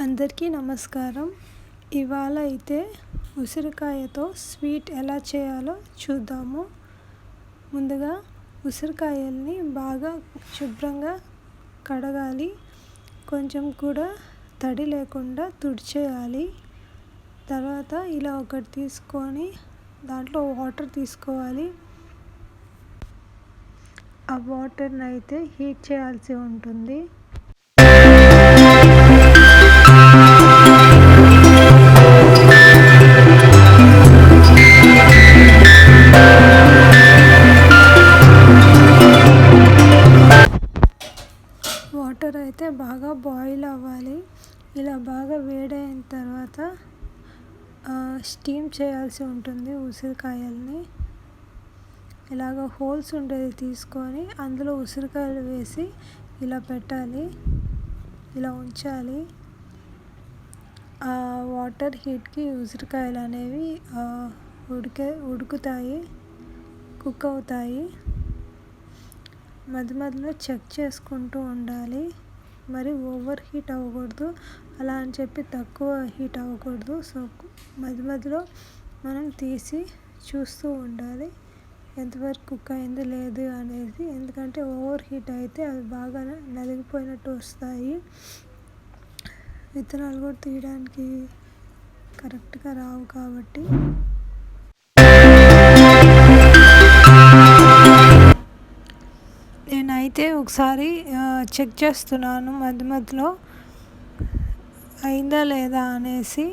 అందరికీ నమస్కారం. ఇవాళ అయితే ఉసిరికాయతో స్వీట్ ఎలా చేయాలో చూద్దాము. ముందుగా ఉసిరికాయల్ని బాగా శుభ్రంగా కడగాలి. కొంచెం కూడా తడి లేకుండా తుడిచేయాలి. తర్వాత ఇలా ఒకటి తీసుకొని దాంట్లో వాటర్ తీసుకోవాలి. ఆ వాటర్ని అయితే హీట్ చేయాల్సి ఉంటుంది. వాటర్ అయితే బాగా బాయిల్ అవ్వాలి. ఇలా బాగా వేడైన తర్వాత స్టీమ్ చేయాల్సి ఉంటుంది ఉసిరికాయల్ని. ఇలాగ హోల్స్ ఉండేది తీసుకొని అందులో ఉసిరికాయలు వేసి ఇలా పెట్టాలి. ఇలా ఉంచాలి. ఆ వాటర్ హీట్కి ఉసిరికాయలు అనేవి ఉడికే ఉడుకుతాయి కుక్ అవుతాయి. మధ్య మధ్యలో చెక్ చేసుకుంటూ ఉండాలి. మరి ఓవర్ హీట్ అవ్వకూడదు. అలా అని చెప్పి తక్కువ హీట్ అవ్వకూడదు. సో మధ్య మధ్యలో మనం తీసి చూస్తూ ఉండాలి. ఎంతవరకు కుక్ అయింది లేదు అనేది. ఎందుకంటే ఓవర్ హీట్ అయితే అవి బాగా నలిగిపోయినట్టు వస్తాయి. విత్తనాలు కూడా తీయడానికి కరెక్ట్గా రావు కాబట్టి నేనైతే ఒకసారి చెక్ చేస్తున్నాను మధ్య మధ్యలో. అయిందా లేదా అనేసి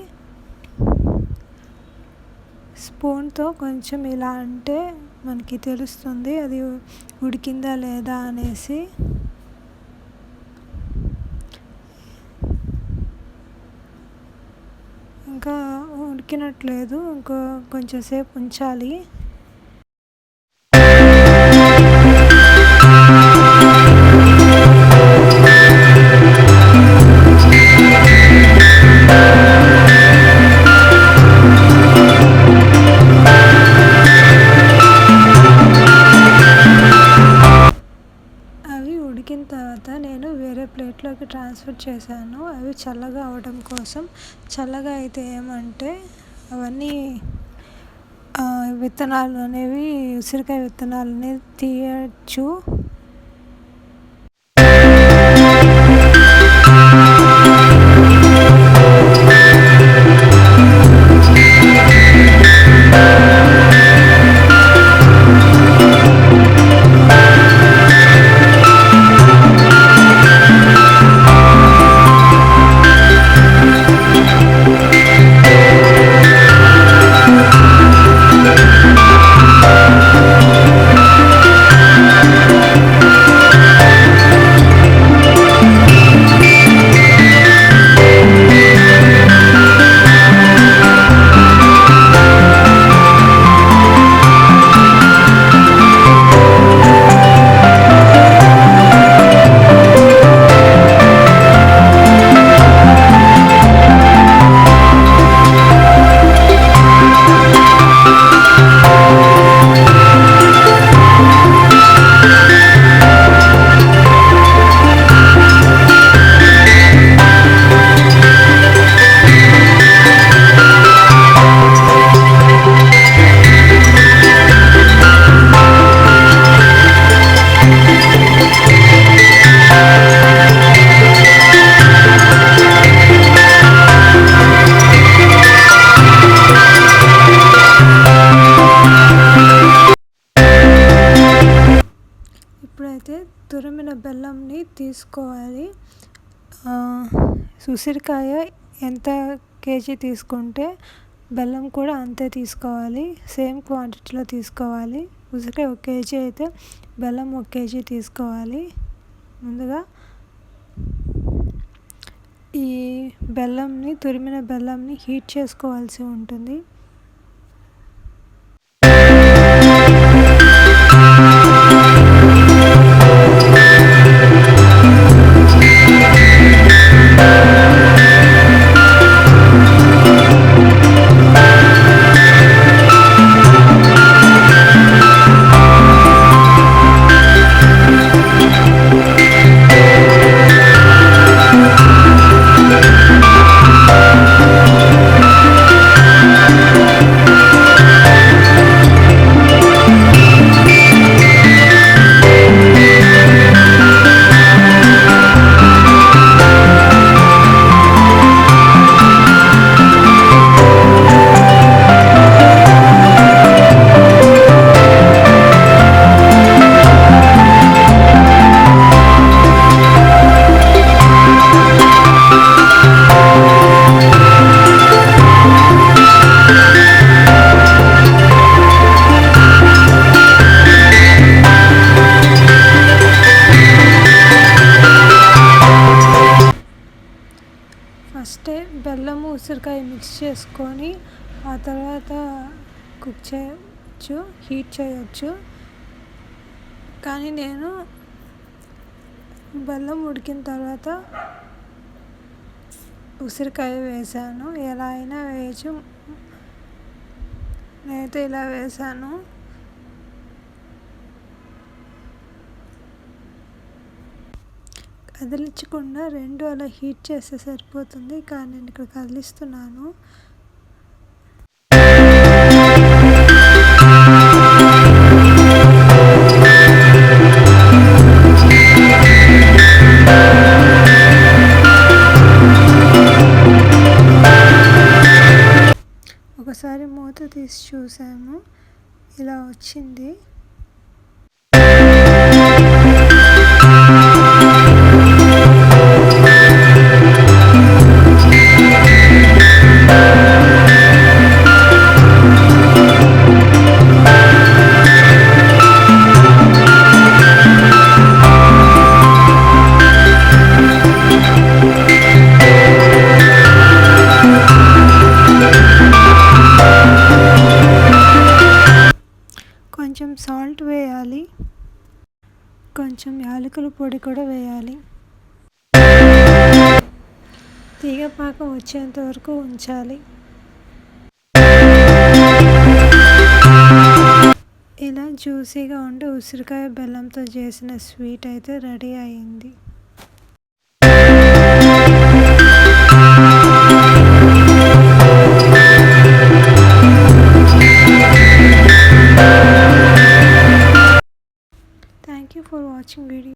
స్పూన్తో కొంచెం ఇలా అంటే మనకి తెలుస్తుంది అది ఉడికిందా లేదా అనేసి. ఇంకా ఉడికినట్లేదు ఇంకో కొంచెంసేపు ఉంచాలి. తర్వాత నేను వేరే ప్లేట్లోకి ట్రాన్స్ఫర్ చేశాను. అవి చల్లగా అవడం కోసం. చల్లగా అయితే ఏమంటే అవన్నీ విత్తనాలు అనేవి ఉసిరికాయ విత్తనాలు అనేవి తీయచ్చు. ఇప్పుడైతే తీసుకోవాలి. ఉసిరికాయ ఎంత కేజీ తీసుకుంటే బెల్లం కూడా అంతే తీసుకోవాలి. సేమ్ క్వాంటిటీలో తీసుకోవాలి. ఉసిరికాయ ఒక కేజీ అయితే బెల్లం ఒక కేజీ తీసుకోవాలి. ముందుగా ఈ బెల్లంని తురిమిన బెల్లంని హీట్ చేసుకోవాల్సి ఉంటుంది. బెల్లము ఉసిరికాయ మిక్స్ చేసుకొని ఆ తర్వాత కుక్ చేయవచ్చు హీట్ చేయొచ్చు. కానీ నేను బెల్లం ఉడికిన తర్వాత ఉసిరికాయ వేసాను. ఎలా అయినా వేయచ్చు. నేనైతే ఇలా వేసాను. కదిలించకుండా రెండు అలా హీట్ చేస్తే సరిపోతుంది. కానీ నేను ఇక్కడ కదిలిస్తున్నాను. ఒకసారి మూత తీసి చూసాము. ఇలా వచ్చింది. యాలకుల పొడి కూడా వేయాలి. తీగ పాకం వచ్చేంత వరకు ఉంచాలి. ఇలా జ్యూసీగా ఉండే ఉసిరికాయ బెల్లంతో చేసిన స్వీట్ అయితే రెడీ అయింది.